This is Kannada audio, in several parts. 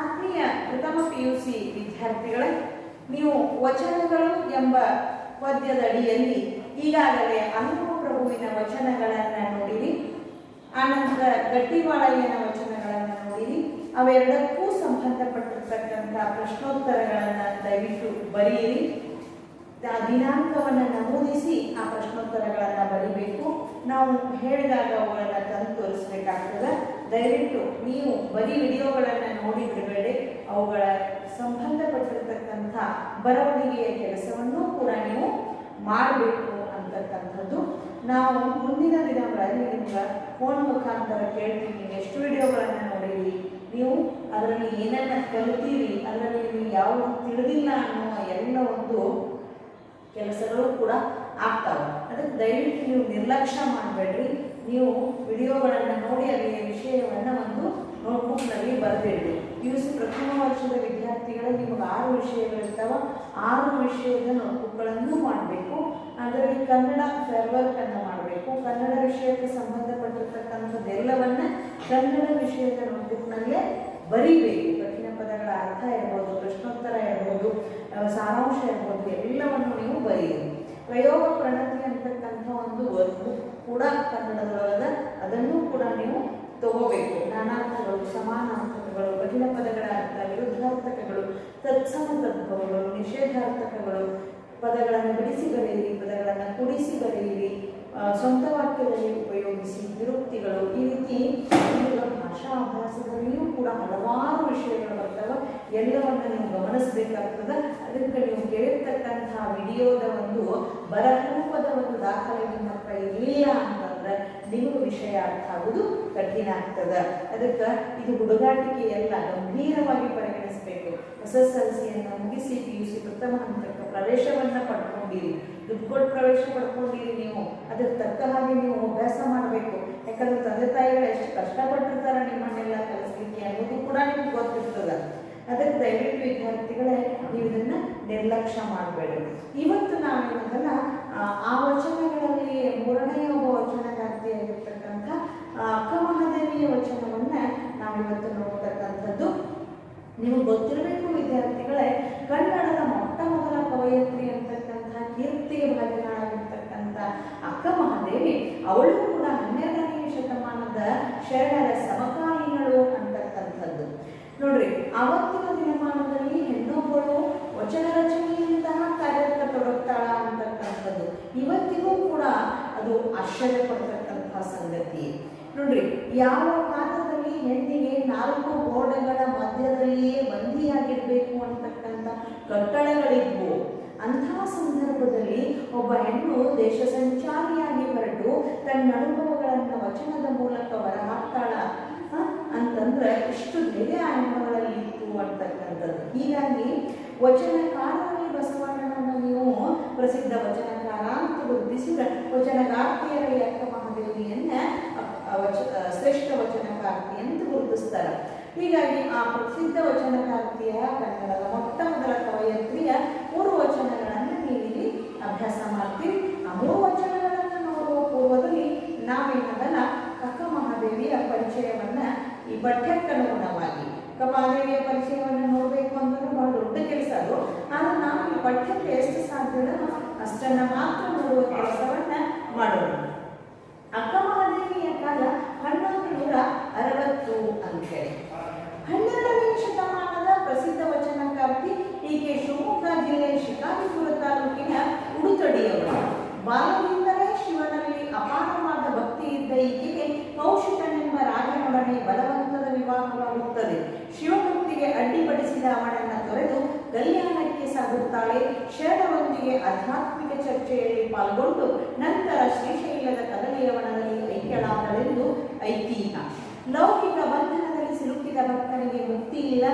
ಆತ್ಮೀಯ ಪ್ರಥಮ ಪಿ ಯು ಸಿ ವಿದ್ಯಾರ್ಥಿಗಳೇ, ನೀವು ವಚನಗಳು ಎಂಬ ಪದ್ಯದ ಅಡಿಯಲ್ಲಿ ಈಗಾಗಲೇ ಅನುಭವ ಪ್ರಭುವಿನ ವಚನಗಳನ್ನು ನೋಡಿರಿ. ಆನಂತರ ಗಟ್ಟಿವಾಳಯ್ಯನ ವಚನಗಳನ್ನು ನೋಡಿರಿ. ಅವೆರಡಕ್ಕೂ ಸಂಬಂಧಪಟ್ಟಿರ್ತಕ್ಕಂಥ ಪ್ರಶ್ನೋತ್ತರಗಳನ್ನು ದಯವಿಟ್ಟು ಬರೆಯಿರಿ. ಆ ದಿನಾಂಕವನ್ನು ನಮೂದಿಸಿ ಆ ಪ್ರಶ್ನೋತ್ತರಗಳನ್ನು ಬರೀಬೇಕು. ನಾವು ಹೇಳಿದಾಗ ಅವುಗಳನ್ನು ತಂದು ತೋರಿಸ್ಬೇಕಾಗ್ತದೆ. ದಯವಿಟ್ಟು ನೀವು ಬರೀ ವಿಡಿಯೋಗಳನ್ನು ನೋಡಿ ಬಿಡಬೇಡಿ. ಅವುಗಳ ಸಂಬಂಧಪಟ್ಟಿರತಕ್ಕಂಥ ಬರವಣಿಗೆಯ ಕೆಲಸವನ್ನು ಕೂಡ ನೀವು ಮಾಡಬೇಕು ಅಂತಕ್ಕಂಥದ್ದು. ನಾವು ಮುಂದಿನ ದಿನಗಳಲ್ಲಿ ನಿಮ್ಗೆ ಫೋನ್ ಮುಖಾಂತರ ಕೇಳ್ತೀವಿ ಎಷ್ಟು ವಿಡಿಯೋಗಳನ್ನು ನೋಡಿರಿ, ನೀವು ಅದರಲ್ಲಿ ಏನನ್ನ ಕಲಿತೀರಿ, ಅದರಲ್ಲಿ ನೀವು ಯಾವುದು ತಿಳಿದಿಲ್ಲ ಅನ್ನುವ ಎಲ್ಲ ಒಂದು ಕೆಲಸಗಳು ಕೂಡ ಆಗ್ತಾವೆ. ಅದಕ್ಕೆ ದಯವಿಟ್ಟು ನೀವು ನಿರ್ಲಕ್ಷ್ಯ ಮಾಡಬೇಡ್ರಿ. ನೀವು ವಿಡಿಯೋಗಳನ್ನು ನೋಡಿ ಅಲ್ಲಿಯ ವಿಷಯವನ್ನು ಒಂದು ನೋಟ್ಬುಕ್ನಲ್ಲಿ ಬರೆದಿಡಿ ಯು ಸಿ ಪ್ರಥಮ ವರ್ಷದ ವಿದ್ಯಾರ್ಥಿಗಳು ನಿಮಗೆ ಆರು ವಿಷಯಗಳಿರ್ತಾವ. ಆರು ವಿಷಯದ ನೋಟ್ಬುಕ್ಗಳನ್ನು ಮಾಡಬೇಕು. ಅದರಲ್ಲಿ ಕನ್ನಡ ಫೇರ್ವರ್ಕನ್ನು ಮಾಡಬೇಕು. ಕನ್ನಡ ವಿಷಯಕ್ಕೆ ಸಂಬಂಧಪಟ್ಟಿರ್ತಕ್ಕಂಥದ್ದೆಲ್ಲವನ್ನ ಕನ್ನಡ ವಿಷಯದ ನೋಟ್ಬುಕ್ನಲ್ಲೇ ಬರೀಬೇಕು. ಕಠಿಣ ಪದಗಳ ಅರ್ಥ ಇರ್ಬೋದು, ಪ್ರಶ್ನೋತ್ತರ ಇರ್ಬೋದು ಸಾರಾಂಶ ಇರ್ಬೋದು, ಎಲ್ಲವನ್ನು ನೀವು ಬರೆಯಿರಿ ಪ್ರಯೋಗ ಪ್ರಣತಿ ಅಂತಕ್ಕಂಥ ಒಂದು ವರ್ಕ್ ಕೂಡ ಕನ್ನಡದೊಳಗದ ಅದನ್ನು ಕೂಡ ನೀವು ತಗೋಬೇಕು. ನಾನಾರ್ಥಗಳು, ಸಮಾನಾರ್ಥಕಗಳು ಕಠಿಣ ಪದಗಳ ಅರ್ಥ ವಿರುದ್ಧಾರ್ಥಕಗಳು ತತ್ಸಮ ತದ್ಭವಗಳು ನಿಷೇಧಾರ್ಥಕಗಳು, ಪದಗಳನ್ನು ಬಿಡಿಸಿ ಬರೆಯಿರಿ, ಪದಗಳನ್ನು ಕುಡಿಸಿ ಬರೆಯಿರಿ ಸ್ವಂತ ವಾಕ್ಯದಲ್ಲಿ ಉಪಯೋಗಿಸಿ ವಿರುಕ್ತಿಗಳು, ಈ ರೀತಿ ಭಾಷಾ ಅಭ್ಯಾಸದಲ್ಲಿಯೂ ಕೂಡ ಹಲವಾರು ವಿಷಯಗಳು ಬರ್ತವೆ. ಎಲ್ಲವನ್ನು ನೀವು ಗಮನಿಸಬೇಕಾಗ್ತದೆ. ಅದಕ್ಕೆ ನೀವು ಕೇಳಿರ್ತಕ್ಕಂತಹ ವಿಡಿಯೋದ ಒಂದು ಬರರೂಪದ ಒಂದು ದಾಖಲೆ ನಿಮ್ಮ ಹತ್ರ ಇರಲಿಲ್ಲ ಅಂತಂದ್ರೆ ನಿಮಗೆ ವಿಷಯ ಅರ್ಥ ಆಗೋದು ಕಠಿಣ ಆಗ್ತದೆ. ಅದಕ್ಕೆ ಇದು ಹುಡುಗಾಟಿಕೆ ಎಲ್ಲ ಗಂಭೀರವಾಗಿ ಪರಿಗಣಿಸಬೇಕು. ಎಸ್ ಎಸ್ ಮುಗಿಸಿ ಪಿ ಯು ಸಿ ಪ್ರಥಮ ಹಂತಕ್ಕೆ ಪ್ರವೇಶವನ್ನು ಪಡ್ಕೊಂಡಿರಿ. ದುಡ್ಡು ಕೊಟ್ಟು ಪ್ರವೇಶ ಪಡ್ಕೊಂಡಿರಿ ನೀವು. ಅದಕ್ಕೆ ತಕ್ಕ ಹಾಗೆ ನೀವು ಅಭ್ಯಾಸ ಮಾಡಬೇಕು. ಯಾಕಂದ್ರೆ ತಂದೆ ತಾಯಿಗಳು ಎಷ್ಟು ಕಷ್ಟಪಟ್ಟಿರ್ತಾರೆ ನಿಮ್ಮನ್ನೆಲ್ಲ ಕಲಿಸ್ಲಿಕ್ಕೆ ಅನ್ನೋದು ಕೂಡ ನಿಮ್ಗೆ ಗೊತ್ತಿರ್ತದೆ. ಅದಕ್ಕೆ ದಯವಿಟ್ಟು ವಿದ್ಯಾರ್ಥಿಗಳೇ ನೀವು ಇದನ್ನು ನಿರ್ಲಕ್ಷ್ಯ ಮಾಡಬೇಡಿ. ಇವತ್ತು ನಾವೇನದಲ್ಲ ಆ, ಆ ವಚನಗಳಲ್ಲಿ ಮೂರನೆಯ ಒಬ್ಬ ವಚನಗಾರ್ತಿಯಾಗಿರ್ತಕ್ಕಂಥ ಆ, ಅಕ್ಕ ಮಹಾದೇವಿಯ ವಚನವನ್ನ ನಾವಿವತ್ತು ನೋಡ್ತಕ್ಕಂಥದ್ದು ನಿಮಗೆ ಗೊತ್ತಿರಬೇಕು ವಿದ್ಯಾರ್ಥಿಗಳೇ, ಕನ್ನಡದ ಮೊಟ್ಟ ಮೊದಲ ಕವಯತ್ರಿ ಅಂತಕ್ಕಂಥ ಕೀರ್ತಿಗೆ ಭಾಜನಳಾಗಿರ್ತಕ್ಕಂಥ ಅಕ್ಕ ಮಹಾದೇವಿ, ಅವಳು ಕೂಡ ಹನ್ನೆರಡನೆಯ ಶತಮಾನದ ಶರಣರ ಸಮಕಾಲೀನಳು ಅಂತಕ್ಕಂಥದ್ದು. ನೋಡ್ರಿ ಅವತ್ತಿನ ದಿನಮಾನದಲ್ಲಿ ಹೆಣ್ಣೊಬ್ಬಳು ವಚನ ರಚನೆಯಂತಹ ಕಾರ್ಯಕ್ಕೆ ತೊಡಗ್ತಾಳ ಅಂತಕ್ಕಂಥದ್ದು. ಇವತ್ತಿಗೂ ಕೂಡ ಅದು ಆಶ್ಚರ್ಯ ಪಡ್ತಕ್ಕಂತಹ ಸಂಗತಿ. ನೋಡ್ರಿ, ಯಾವ ಹೆಣ್ಣಿಗೆ ನಾಲ್ಕು ಗೋಡೆಗಳ ಮಧ್ಯದಲ್ಲಿಯೇ ಬಂದಿಯಾಗಿರಬೇಕು ಅಂತಕ್ಕಂಥ ಕಟ್ಟಳೆಗಳಿದ್ವು ಅಂತಹ ಸಂದರ್ಭದಲ್ಲಿ ಒಬ್ಬ ಹೆಣ್ಣು ದೇಶ ಸಂಚಾರಿಯಾಗಿ ಹೊರಟು ತನ್ನ ಅನುಭವಗಳನ್ನು ವಚನದ ಮೂಲಕ ಹೊರಹಾಕ್ತಾಳ? ಅಂತಂದ್ರೆ ಇಷ್ಟು ಧೈರ್ಯ ಆ ಇತ್ತು ಅಂತಕ್ಕಂಥದ್ದು. ಹೀಗಾಗಿ ವಚನಕಾರರಲ್ಲಿ ಬಸವಣ್ಣನನ್ನು ನೀವು ಪ್ರಸಿದ್ಧ ವಚನಕಾರ ಅಂತ ಗುರುತಿಸಿದ ವಚನಗಾರ್ತಿಯರಲ್ಲಿ ಅಕ್ಕ ಮಹಾದೇವಿಯನ್ನ ವಚ ಶ್ರೇಷ್ಠ ವಚನಕಾರ್ತಿ ಎಂದು ಗುರುತಿಸ್ತಾರೆ. ಹೀಗಾಗಿ ಆ ಪ್ರಸಿದ್ಧ ವಚನಕಾರ್ತಿಯ ಕನ್ನಡದ ಮೊಟ್ಟ ಮೊದಲ ಕವಯತ್ರಿಯ ಮೂರು ವಚನಗಳನ್ನು ನೀವಿಲ್ಲಿ ಅಭ್ಯಾಸ ಮಾಡ್ತೀವಿ ಆ ಮೂರು ವಚನಗಳನ್ನು ನೋಡುವ ಪೂರ್ವದಲ್ಲಿ ನಾವೇನದಲ್ಲ ಕಕ್ಕ ಮಹಾದೇವಿಯ ಪರಿಚಯವನ್ನ ಈ ಪಠ್ಯಕ್ಕನುಗುಣವಾಗಿ ಕಪಾದೇವಿಯ ಪರಿಚಯವನ್ನು ನೋಡಬೇಕು ಅಂದ್ರೆ ಬಹಳ ದೊಡ್ಡ ಕೆಲಸ ಅದು. ಆದ್ರೆ ನಾವು ಈ ಪಠ್ಯಕ್ಕೆ ಎಷ್ಟು ಸಾಧ್ಯವೋ ಅಷ್ಟನ್ನ ಮಾತ್ರ ನೋಡುವ ಕೆಲಸವನ್ನ ಮಾಡೋಣ ಅಕ್ಕ ಮಹಾದೇವಿಯ ಕಾಲ ಹನ್ನೊಂದು ನೂರ ಅರವತ್ತು ಅಂತೇಳಿ ಹನ್ನೆರಡನೇ ಶತಮಾನದ ಪ್ರಸಿದ್ಧ ಈಕೆ ಶಿವಮೊಗ್ಗ ಜಿಲ್ಲೆಯ ಶಿಕಾರಿಪುರ ತಾಲೂಕಿನ ಉಡುತಡಿಯವರು. ಬಾಲ್ಯದಿಂದಲೇ ಶಿವನಲ್ಲಿ ಅಪಾರವಾದ ಭಕ್ತಿ ಇದ್ದ ಈಕೆಗೆ ಕೌಶಿಕನೆಂಬ ರಾಜನೊಡನೆ ಬಲವಂತದ ವಿವಾಹವಾಗುತ್ತದೆ ಶಿವಭಕ್ತಿಗೆ ಅಡ್ಡಿಪಡಿಸಿದ ಅವನನ್ನು ತೊರೆದು ಕಲ್ಯಾಣಕ್ಕೆ ಸಾಗುತ್ತಾಳೆ. ಶರಣರೊಂದಿಗೆ ಆಧ್ಯಾತ್ಮಿಕ ಚರ್ಚೆಯಲ್ಲಿ ಪಾಲ್ಗೊಂಡು ನಂತರ ಶ್ರೀಶೈಲದ ಕದಲಿಯವನದಲ್ಲಿ ಐಕ್ಯಳಾದಳೆಂದು ಐತಿಹ್ಯ. ಲೌಕಿಕ ಬಂಧನದಲ್ಲಿ ಸಿಲುಕಿದ ಭಕ್ತನಿಗೆ ಮುಕ್ತಿ ಇಲ್ಲ.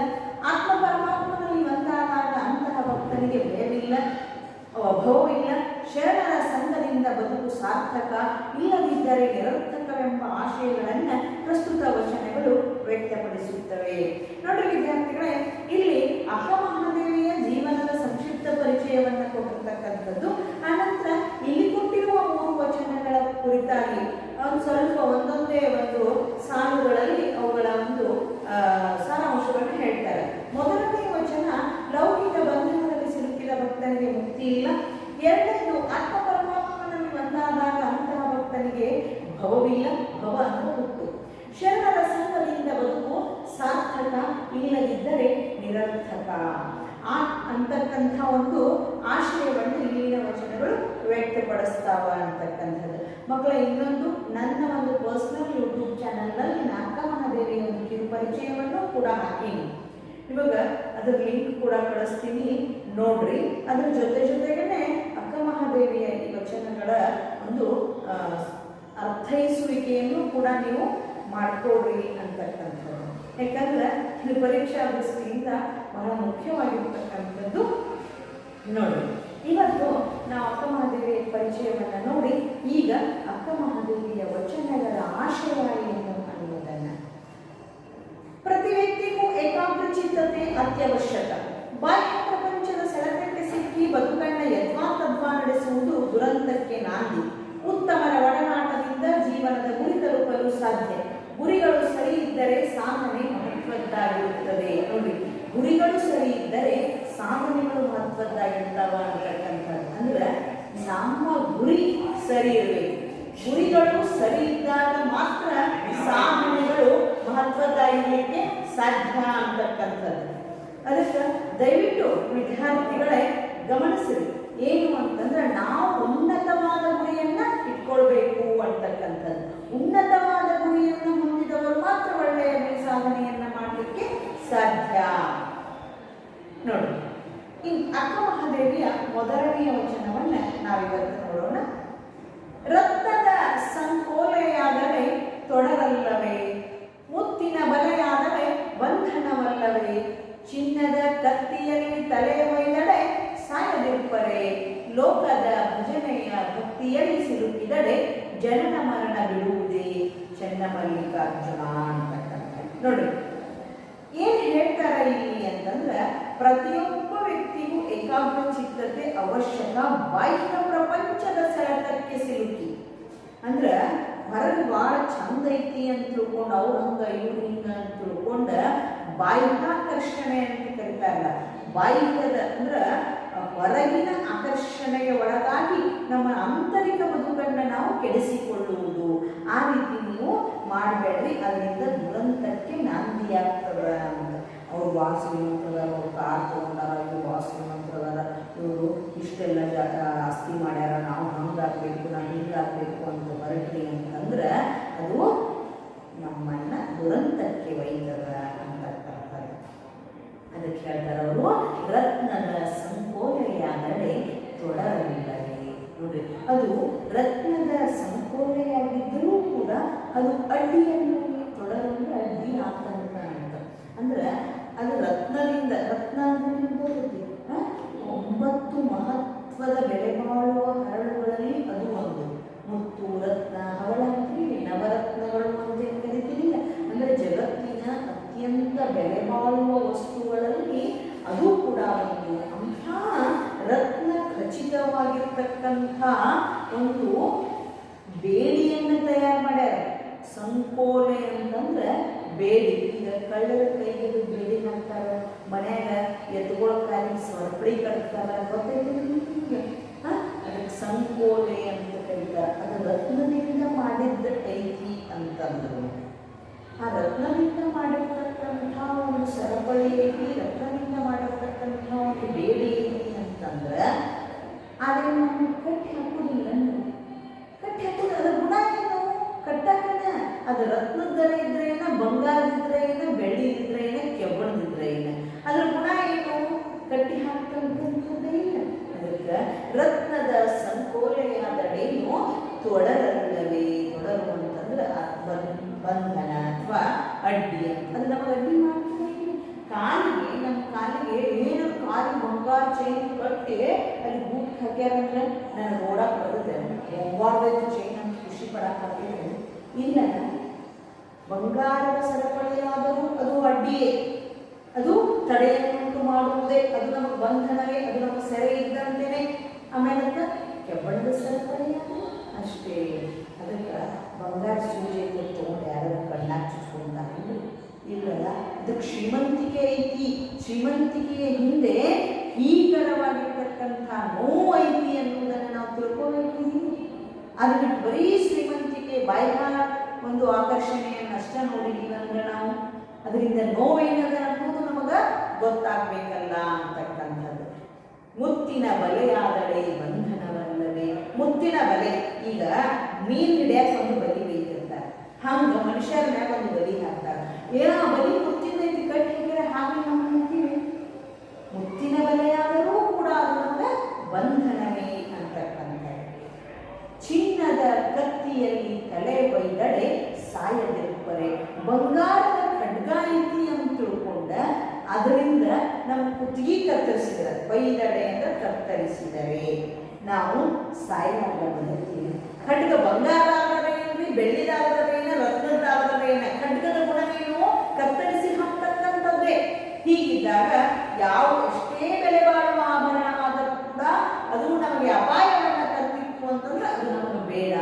ಆತ್ಮ ಅಂತಹ ಭಕ್ತನಿಗೆ ಭಯವಿಲ್ಲ? ಅಭವವಿಲ್ಲ? ಶರಣರ ಸಂಘದಿಂದ ಬದುಕು ಸಾರ್ಥಕ, ಇಲ್ಲದಿದ್ದರೆ ನಿರರ್ಥಕವೆಂಬ ಆಶಯಗಳನ್ನು ಪ್ರಸ್ತುತ ವಚನಗಳು ವ್ಯಕ್ತಪಡಿಸುತ್ತವೆ. ನೋಡಿ ವಿದ್ಯಾರ್ಥಿಗಳೇ, ಇಲ್ಲಿ ಅಹಮಹಾದೇವಿಯ ಮಹಾದೇವಿಯ ಜೀವನದ ಸಂಕ್ಷಿಪ್ತ ಪರಿಚಯವನ್ನು ಕೊಟ್ಟಿರ್ತಕ್ಕಂಥದ್ದು, ಅನಂತರ ಇಲ್ಲಿ ಕೊಟ್ಟಿರುವ ಮೂರು ವಚನಗಳ ಕುರಿತಾಗಿ. ಒಂದು ಸ್ವಲ್ಪ ಒಂದೊಂದೇ ಒಂದು ಸಾಲುಗಳಲ್ಲಿ ಅವುಗಳ ಒಂದು ಆ, ಸಾರಾಂಶವನ್ನು ಹೇಳ್ತಾರೆ ಇಲ್ಲ ಎರಡನೇದು ಆತ್ಮ ಪರಮಾತ್ಮನಲ್ಲಿ ಒಂದಾದಾಗ ಅಂತಹ ಭಕ್ತನಿಗೆ ಭವವಿಲ್ಲ, ಭವ ಅಂತ ಹುಟ್ಟು ಶರಣರ ಸಂಘದಿಂದ ಬದುಕು ಸಾರ್ಥಕ ಇಲ್ಲದಿದ್ದರೆ ನಿರರ್ಥಕ. ಆ ಅಂತಕ್ಕಂಥ ಒಂದು ಆಶಯವನ್ನು ಇಲ್ಲಿನ ವಚನಗಳು ವ್ಯಕ್ತಪಡಿಸ್ತಾವ ಅಂತಕ್ಕಂಥದ್ದು. ಮಕ್ಕಳ, ಇನ್ನೊಂದು ನನ್ನ ಒಂದು ಪರ್ಸನಲ್ ಯೂಟ್ಯೂಬ್ ಚಾನಲ್ನಲ್ಲಿ ನಾಲ್ಕ ಬೇರೆ ಒಂದು ಕಿರು ಪರಿಚಯವನ್ನು ಕೂಡ ಹಾಕೀನಿ ಇವಾಗ ಅದ್ರ ಲಿಂಕ್ ಕೂಡ ಕಳಿಸ್ತೀನಿ. ನೋಡ್ರಿ. ಅದ್ರ ಜೊತೆ ಜೊತೆಗೇನೆ ಅಕ್ಕ ಮಹಾದೇವಿಯ ಈ ವಚನಗಳ ಒಂದು ಅರ್ಥೈಸುವಿಕೆಯನ್ನು ಕೂಡ ನೀವು ಮಾಡ್ಕೊಡ್ರಿ ಅಂತಕ್ಕಂಥದ್ದು ಯಾಕಂದ್ರೆ ಇದು ಪರೀಕ್ಷಾ ದೃಷ್ಟಿಯಿಂದ ಬಹಳ ಮುಖ್ಯವಾಗಿರ್ತಕ್ಕಂಥದ್ದು ನೋಡಿ ಇವತ್ತು ನಾವು ಅಕ್ಕ ಮಹಾದೇವಿಯ ಪರಿಚಯವನ್ನು ನೋಡಿ, ಈಗ ಅಕ್ಕ ಮಹಾದೇವಿಯ ವಚನಗಳ ಆಶಯ ಏನು? ಅತ್ಯವಶ್ಯಕ. ಬಾಹ್ಯ ಪ್ರಪಂಚದ ಸೆಳೆತಕ್ಕೆ ಸಿಕ್ಕಿ ಬದುಕನ್ನ ಯತ್ವಾ ತದ್ವಾ ನಡೆಸುವುದು ದುರಂತಕ್ಕೆ ನಾಂದಿ. ಉತ್ತಮರ ಒಡನಾಟದಿಂದ ಜೀವನದ ಗುರಿ ತಲುಪಲು ಸಾಧ್ಯ. ಗುರಿಗಳು ಸರಿ ಇದ್ದರೆ ಸಾಧನೆ ಮಹತ್ವದ್ದಾಗಿರುತ್ತದೆ. ನೋಡಿ, ಗುರಿಗಳು ಸರಿ ಇದ್ದರೆ ಸಾಧನೆಗಳು ಮಹತ್ವದ್ದಾಗಿರ್ತಾವ ಅಂತಕ್ಕಂಥದ್ದು ಅಂದ್ರೆ ನಮ್ಮ ಗುರಿ ಸರಿ ಇರಬೇಕು. ಗುರಿಗಳು ಸರಿ ಇದ್ದಾಗ ಮಾತ್ರ ಸಾಧನೆಗಳು ಮಹತ್ವದ್ದಾಗಿರಲಿಕ್ಕೆ ಸಾಧ್ಯ ಅಂತಕ್ಕಂಥದ್ದು. ಅದಕ್ಕೆ ದಯವಿಟ್ಟು ವಿದ್ಯಾರ್ಥಿಗಳೇ ಗಮನಿಸಿರಿ. ಏನು ಅಂತಂದ್ರೆ ನಾವು ಚಿನ್ನದ ತಲೆಯ ತಲೆ ಒಯ್ದಡೆ ಸಾಯದಿರುಪರೆ ಲೋಕದ ಭಜನೆಯ ಭಕ್ತಿಯಲ್ಲಿ ಸಿಲುಕಿದಡೆ ಜನನ ಮರಣ ಬಿಡುವುದೇ ಚನ್ನಮಲ್ಲಿಕಾರ್ಜುನ ಅಂತಕ್ಕಂಥ ನೋಡಿ, ಏನ್ ಹೇಳ್ತಾರೆ ಇಲ್ಲಿ ಅಂತಂದ್ರೆ, ಪ್ರತಿಯೊಬ್ಬ ವ್ಯಕ್ತಿಗೂ ಏಕಾಗ್ರ ಚಿತ್ತತೆ ಅವಶ್ಯಕ, ಬಾಹ್ಯ ಪ್ರಪಂಚದ ಸೆಳೆತಕ್ಕೆ ಸಿಲುಕಿ. ಅಂದ್ರ ಹೊರಗೆ ಭಾಳ ಚಂದ ಐತಿ ಅಂತ ತಿಳ್ಕೊಂಡು ಅವ್ರು ಹಂಗೆ, ಇವ್ರು ಹಿಂಗ ಅಂತ ತಿಳ್ಕೊಂಡ ಬಾಹ್ಯಾಕರ್ಷಣೆ ಅಂತ ಕರಿತಾರಲ್ಲ ಬಾಹ್ಯದ ಅಂದ್ರೆ ಹೊರಗಿನ ಆಕರ್ಷಣೆಗೆ ಒಳಗಾಗಿ ನಮ್ಮ ಆಂತರಿಕ ಬದುಕನ್ನ ನಾವು ಕೆಡಿಸಿಕೊಳ್ಳುವುದು. ಆ ರೀತಿ ನೀವು ಮಾಡಬೇಡ್ರಿ, ಅದರಿಂದ ದುರಂತಕ್ಕೆ ನಾಂದಿಯಾಗ್ತದ ಅಂತ ಅವ್ರು ವಾಸ ಶ್ರೀಮಂತದಾರ ಅವ್ರು ಕಾರ್ ತೊಗೊಂಡಾರ ಇವ್ರು ವಾಸ ಶ್ರೀಮಂತದಾರ ಇವರು ಇಷ್ಟೆಲ್ಲ ಆಸ್ತಿ ಮಾಡ್ಯಾರ, ನಾವು ಹಿಂಗಾಗಬೇಕು ಅಂತ ಹೊರಟ್ರಿ ಅಂತಂದ್ರೆ ಅದು ನಮ್ಮನ್ನ ದುರಂತಕ್ಕೆ ಒಯ್ತದ ಅಂತಕ್ಕಂಥದ್ದು ಅದಕ್ಕೆ ಹೇಳ್ತಾರೆ ಅವರು ರತ್ನದ ಸಂಕೋಲೆಯಾದರೆ ತೊಡರಲಿಲ್ಲವೇ ನೋಡಿ ಅದು ರತ್ನದ ಸಂಕೋಲೆಯಾಗಿದ್ದರೂ ಕೂಡ ಅದು ಅಡ್ಡಿಯನ್ನು ತೊಡರಲ್ಲಿ ಅಡ್ಡಿ ಆತಂಕ ಅಂತ ಅಂದ್ರೆ ಅದು ರತ್ನದಿಂದ ರತ್ನ ಅಂದ್ರೆ ನಿಮ್ಗೆ ಗೊತ್ತೈತಿ, ಆ? ಒಂಬತ್ತು ಮಹತ್ವದ ಬೆಲೆ ಬಾಳುವ ಹರಳುಗಳಲ್ಲಿ ಅದು ಒಂದು ಮುತ್ತು ರತ್ನ ಹವಳಂತ್ರಿ ನವರತ್ನಗಳು ಅಂತ ಏನ್ ಕರಿತೀವಿ ಅಂದ್ರೆ ಜಗತ್ತಿನ ಅತ್ಯಂತ ಬೆಲೆ ಬಾಳುವ ವಸ್ತುಗಳಲ್ಲಿ ಅದು ಕೂಡ ಒಂದು ಅಂಥ ರತ್ನ ಖಚಿತವಾಗಿರ್ತಕ್ಕಂಥ ಒಂದು ಬೇಡಿಯನ್ನು ತಯಾರು ಮಾಡ್ಯಾರ ಸಂಕೋಲೆ ಅಂತಂದ್ರೆ ಬೇಡಿ ಈಗ ಕಳ್ಳರ ಕೈಗೆ ಬೇಡಿ ಹಾಕ್ತಾರ? ಮನ್ಯಾಗ ಎತ್ಕೊಳ ಕಾಲಿಗೆ ಕಟ್ತಾರ? ಗೊತ್ತೈತಿ ನಿಮ್ಗೆ? ಅದಕ್ಕೆ ಸಂಕೋಲೆ ಅಂತ ಕರೀತಾರೆ. ಅದು ರತ್ನದಿಂದ ಮಾಡಿದ್ದ ಐತಿ ಅಂತಂದ್ರು. ಆ ರತ್ನದಿಂದ ಮಾಡಿರ್ತಕ್ಕಂಥ ಒಂದು ಸರಪಳಿ ಐತಿ ರತ್ನದಿಂದ ಮಾಡಿರ್ತಕ್ಕಂಥ ಒಂದು ಬೇಡಿ ಐತಿ ಅಂತಂದ್ರೆ, ಆದರೆ ನಾವು ಕಟ್ಟಿ ಹಾಕೋದಿಲ್ಲ ನೀವು ಕಟ್ಟಿ ಹಾಕೋದು ಅದ್ರ ಗುಣ ಏನು ಕಟ್ಟಾಕನ ಅದು ರತ್ನದರ ಇದ್ರೆ ಏನ ಬಂಗಾರದಿದ್ರೆ ಏನ ಬೆಳ್ಳಿ ಇದ್ರೆ ಏನ ಕೆಬ್ಬಣದಿದ್ರೆ ಏನ ಅದ್ರ ಗುಣ ಏನು ಕಟ್ಟಿ ಹಾಕ್ತಕ್ಕಂಥದ್ದೇ ಇಲ್ಲ ಅದಕ್ಕೆ ರತ್ನದ ಸಂಕೋಲೆಯಾದಡೇನು ತೊಡರಲ್ಲವೇ ತೊಡರು ಅಂತಂದ್ರೆ ಅದ್ ಬನ್- ಬಂಧನ ಅಥವಾ ಅಡ್ಡಿ ಅಂತ ಅದು ನಮಗೆ ಅಡ್ಡಿ ಮಾಡ್ತದೆ ಕಾಲಿಗೆ ನಮ್ಮ ಕಾಲಿಗೆ ಏನು ಕಾಲಿಗೆ ಬಂಗಾರ ಚೈನ್ ಕಟ್ಟಿ ಅಲ್ಲಿ ಬೂಟ್ ಹಾಕ್ಯಾರಂದ್ರೆ ನನಗೆ ಓಡಾಕ್ ಬರುತ್ತೆ ಬಂಗಾರದ ಚೈನ್ ಅಂತ ಖುಷಿ ಪಡಕ್ಕೆ ಹಾಕಿದ್ರೆ ಇಲ್ಲ ಬಂಗಾರದ ಸರಪಳಿಯಾದರೂ ಅದು ಅಡ್ಡಿಯೇ. ಅದು ತಡೆಯನ್ನುಂಟು ಮಾಡುವುದೇ, ಅದು ನಮ್ಮ ಬಂಧನವೇ, ಅದು ನಮ್ಮ ಸೆರೆ ಇದ್ದಂತೇನೆ. ಆಮೇಲೆ ಅಂತ ಕೆಬ್ಬಣದ ಅಷ್ಟೇ. ಅದಕ್ಕೆ ಬಂಗಾರ ಸೂಜೆ ತೊಗೊಂಡು ಯಾರು ಕಣ್ಣಾಗ ಚುಚ್ಕೊಂತಾರೆ ಇಲ್ಲಲ್ಲ ಅದಕ್ಕೆ ಶ್ರೀಮಂತಿಕೆ ಐತಿ. ಶ್ರೀಮಂತಿಕೆಯ ಹಿಂದೆ ಭೀಕರವಾಗಿರ್ತಕ್ಕಂಥ ನೋವು ಐತಿ ಅನ್ನುವುದನ್ನು ನಾವು ತಿಳ್ಕೋಬೇಕಿದ್ದೀವಿ ಅದನ್ನು ಬರೀ ಶ್ರೀಮಂತಿಕೆ ಬಾಯ್ಗ ಒಂದು ಆಕರ್ಷಣೆಯನ್ನು ಅಷ್ಟೇ ನೋಡಿದ್ದೀವಿ ಅಂದ್ರೆ ನಾವು. ಅದರಿಂದ ನೋವೇನದ ಅನ್ನೋದು ನಮಗೆ ಗೊತ್ತಾಗ್ಬೇಕಲ್ಲ ಅಂತಕ್ಕಂಥದ್ದು. ಮುತ್ತಿನ ಬಲೆಯಾದರೆ ಬಂಧನವಲ್ಲದೆ ಮುತ್ತಿನ ಬಲೆ ಈಗ ಮೀನ್ ಹಿಡಿಯಕ್ಕೆ ಒಂದು ಬೈದಡೆ ಅಂತ ಕತ್ತರಿಸಿದರೆ. ನಾವು ಸಾಯಲಾಗ ಖಡ್ಗ ಬಂಗಾರದಾಗದೇನ್ರಿ ಬೆಳ್ಳಿದಾಗದೇನ ರತ್ನದಾಗದೇನ ಖಡ್ಗದ ಗುಣವೇನು ಕತ್ತರಿಸಿ ಹಾಕ್ತಕ್ಕಂಥದ್ದೇ. ಹೀಗಿದ್ದಾಗ ಯಾವ ಎಷ್ಟೇ ಬೆಲೆ ಬಾಳುವ ಆಭರಣ ಆದರೂ ಕೂಡ ಅದು ನಮಗೆ ಅಪಾಯವನ್ನು ತರ್ತಿತ್ತು ಅಂತಂದ್ರೆ ಅದು ನಮಗೆ ಬೇಡ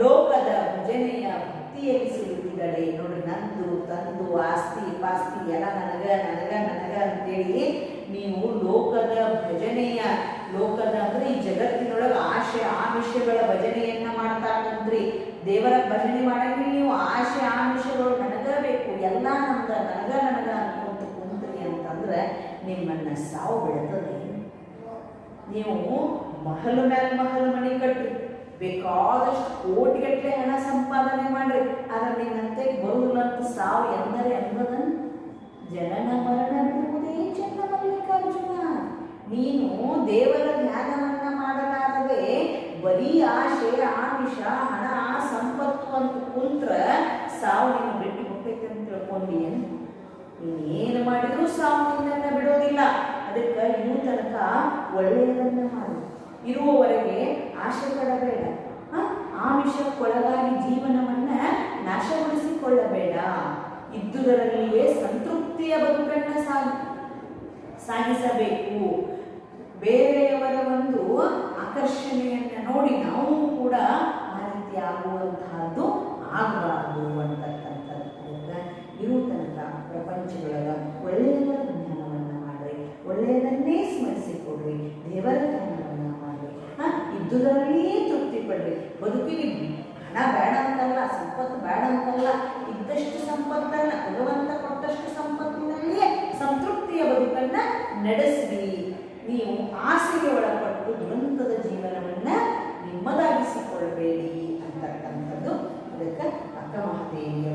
ಲೋಕದ ಭಜನೆಯ ಭಕ್ತಿಯಲ್ಲಿ ಸಿಲುಕಿದಳೆ ನೋಡಿ ನಂದು ತಂದು ಆಸ್ತಿ ಪಾಸ್ತಿ ಎಲ್ಲ ನನಗ ನನಗ ನನಗ ಅಂತೇಳಿ ನೀವು ಲೋಕದ ಭಜನೆಯ, ಲೋಕದ ಅಂದ್ರೆ ಈ ಜಗತ್ತಿನೊಳಗೆ ಆಶೆ, ಆಮಿಷಗಳ ಭಜನೆಯನ್ನ ಮಾಡ್ತಾ ಕುಂತ್ರಿ ದೇವರ ಭಜನೆ ಮಾಡಂಗಿಲ್ಲ ನೀವು ಆಶೆ, ಆಮಿಷಗಳು ನನಗ ಬೇಕು ಎಲ್ಲ ನಮ್ದ ನನಗ ನನಗ ಅನ್ಕೊಂತ ಕುಂತ್ರಿ ಅಂತಂದ್ರೆ ನಿಮ್ಮನ್ನ ಸಾವು ಬೆಳೆತದೆ. ನೀವು ಮಹಲು ಮ್ಯಾಲ ಮಹಲು ಮನೆ ಕಟ್ರಿ, ಬೇಕಾದಷ್ಟು ಕೋಟಿಗಟ್ಟಲೆ ಹಣ ಸಂಪಾದನೆ ಮಾಡ್ರಿ, ಆದ್ರೆ ನಿನ್ನಂತೆ ಬರುವುದಿಲ್ಲ ಅಂತ ಸಾವು ಎಂದರೆ ಆಶೆ ಆಮಿಷ ಹಣ, ಸಂಪತ್ತು ಅಂತ ಕುಂತ್ರ ಸಾವು ನಿನ್ನ ಬಿಟ್ಟು ಹೋಗ್ತೈತೆ ಅಂತ ತಿಳ್ಕೊಂಡಿ ನೀನೇನು ಮಾಡಿದ್ರು ಸಾವು ನಿನ್ನನ್ನು ಬಿಡೋದಿಲ್ಲ. ಅದಕ್ಕೆ ಇನ್ನೂ ತನಕ ಒಳ್ಳೆಯದನ್ನ ಮಾಡು. ಇರುವವರೆಗೆ ಆಶೆ ಪಡಬೇಡ? ಆಮಿಷಕ್ಕೊಳಗಾಗಿ ಜೀವನವನ್ನ ನಾಶಗೊಳಿಸಿಕೊಳ್ಳಬೇಡ. ಇದ್ದುದರಲ್ಲಿಯೇ ಸಂತೃಪ್ತಿಯ ಬದುಕನ್ನ ಸಾಗಿ, ಸಾಗಿಸಬೇಕು. ಬೇರೆಯವರ ಒಂದು ಆಕರ್ಷಣೆಯನ್ನ ನೋಡಿ ನಾವು ಕೂಡ ಆ ರೀತಿ ಆಗುವಂತಹದ್ದು ಆಗಬಾರದು ಅಂತಕ್ಕಂಥದ್ದು ಅದಕ್ಕೆ ಇರೋ ತನಕ ಪ್ರಪಂಚದೊಳಗ ಒಳ್ಳೆಯದರ ಜ್ಞಾನವನ್ನು ಮಾಡಿರಿ, ಒಳ್ಳೆಯದನ್ನೇ ಸ್ಮರಿಸಿಕೊಡ್ರಿ, ದೇವರ ಜ್ಞಾನವನ್ನು ಮಾಡಿರಿ. ಹಾಂ? ಇದ್ದುದರಲ್ಲಿಯೇ ತೃಪ್ತಿ ಪಡ್ರಿ. ಬದುಕಿಗೆ ಹಣ ಬೇಡ ಅಂತಲ್ಲ, ಸಂಪತ್ತು ಬೇಡ ಅಂತಲ್ಲ, ಇದ್ದಷ್ಟು ಸಂಪತ್ತನ್ನ ಭಗವಂತ ಕೊಟ್ಟಷ್ಟು ಸಂಪತ್ತಿನಲ್ಲಿಯೇ ಸಂತೃಪ್ತಿಯ ಬದುಕನ್ನ ನಡೆಸ್ರಿ. ನೀವು ಆಸೆಗೆ ಒಳಪಟ್ಟು ದುರಂತದ ಜೀವನವನ್ನು ನಿಮ್ಮದಾಗಿಸಿಕೊಳ್ಳಬೇಡಿ ಅಂತಕ್ಕಂಥದ್ದು ಅದಕ್ಕೆ ಅಕ್ಕ ಮಹಾದೇವಿಯ